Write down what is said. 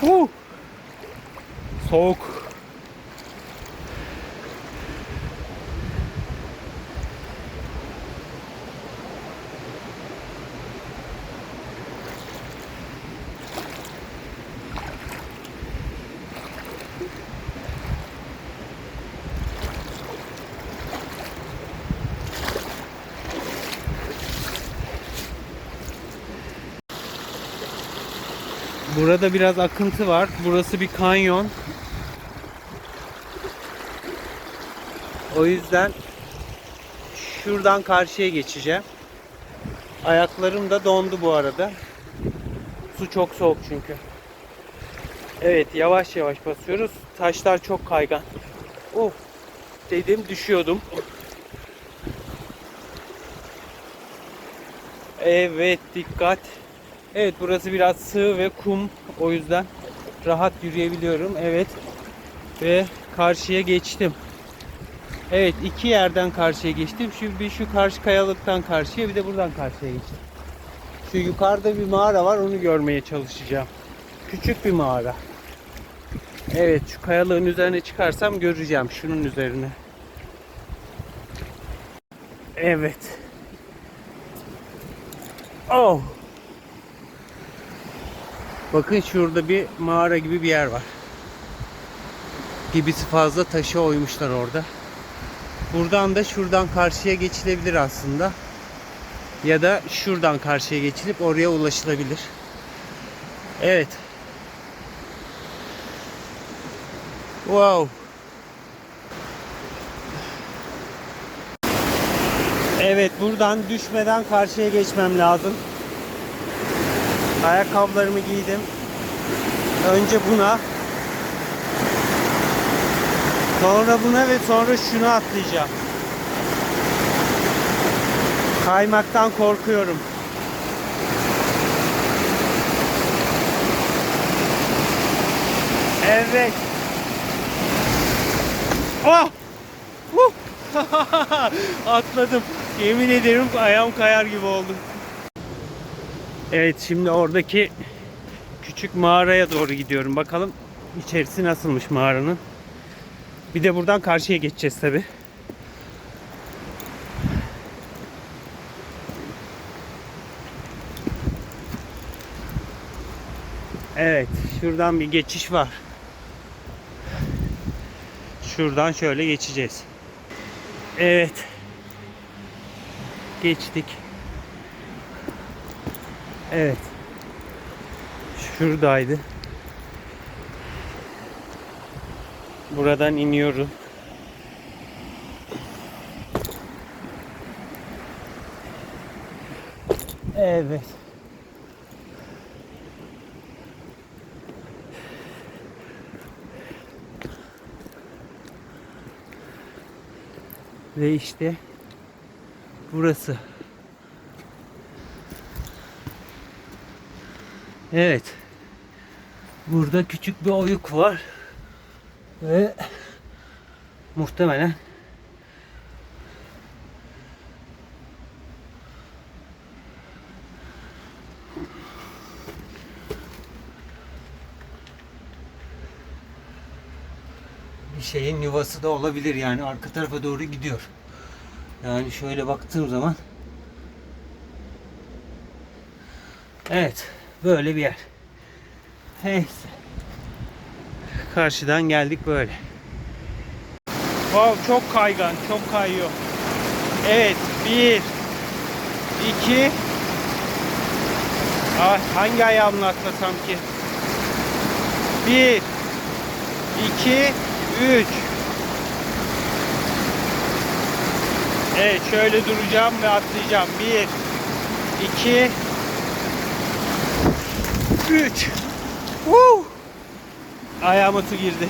Huh. Soğuk. Burada biraz akıntı var. Burası bir kanyon. O yüzden şuradan karşıya geçeceğim. Ayaklarım da dondu bu arada. Su çok soğuk çünkü. Evet yavaş yavaş basıyoruz. Taşlar çok kaygan. Of dedim düşüyordum. Evet dikkat. Evet burası biraz sığ ve kum. O yüzden rahat yürüyebiliyorum. Evet. Ve karşıya geçtim. Evet iki yerden karşıya geçtim. Şimdi bir şu karşı kayalıktan karşıya bir de buradan karşıya geçtim. Şu yukarıda bir mağara var onu görmeye çalışacağım. Küçük bir mağara. Evet şu kayalığın üzerine çıkarsam göreceğim şunun üzerine. Evet. Oh. Bakın şurada bir mağara gibi bir yer var. Gibisi fazla taşı oymuşlar orada. Buradan da şuradan karşıya geçilebilir aslında. Ya da şuradan karşıya geçilip oraya ulaşılabilir. Evet. Wow. Evet buradan düşmeden karşıya geçmem lazım. Ayakkabılarımı giydim. Önce buna. Sonra buna ve sonra şunu atlayacağım. Kaymaktan korkuyorum. Evet. Oh! Huh! Atladım. Yemin ederim ayağım kayar gibi oldu. Evet şimdi oradaki küçük mağaraya doğru gidiyorum. Bakalım içerisi nasılmış mağaranın. Bir de buradan karşıya geçeceğiz tabi. Evet şuradan bir geçiş var. Şuradan şöyle geçeceğiz. Evet. Geçtik. Evet. Şuradaydı. Buradan iniyorum. Evet. Ve işte burası. Evet. Burada küçük bir oyuk var. Ve muhtemelen bir şeyin yuvası da olabilir yani arka tarafa doğru gidiyor. Yani şöyle baktığım zaman Evet, böyle bir yer. Neyse. Karşıdan geldik böyle. Wow, çok kaygan, çok kayıyor. Evet, bir, iki, ah, hangi ayağımla atlasam ki? Bir, iki, üç. Evet, şöyle duracağım ve atlayacağım. Bir, iki, 3 Woo! Ayağıma su girdi.